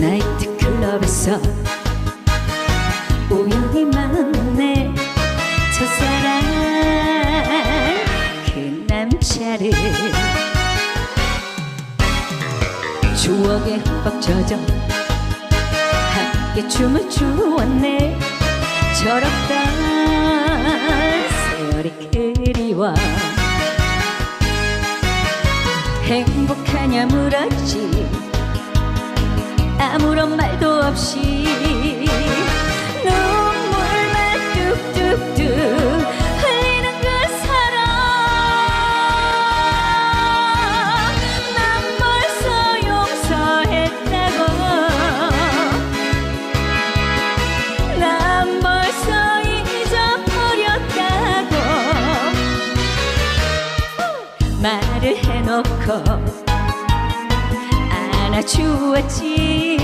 나이트 클럽에서 우연히 만내 첫사랑 그 남자를 추억에 흠뻑 젖어 함께 춤을 추었네. 저렇다 세월이 그리워 행복하냐 물었지 아무런 말도 없이 눈물만 뚝뚝뚝 흘리는 그 사람 난 벌써 용서했다고. 난 벌써 잊어버렸다고. 말을 해놓고 안아주었지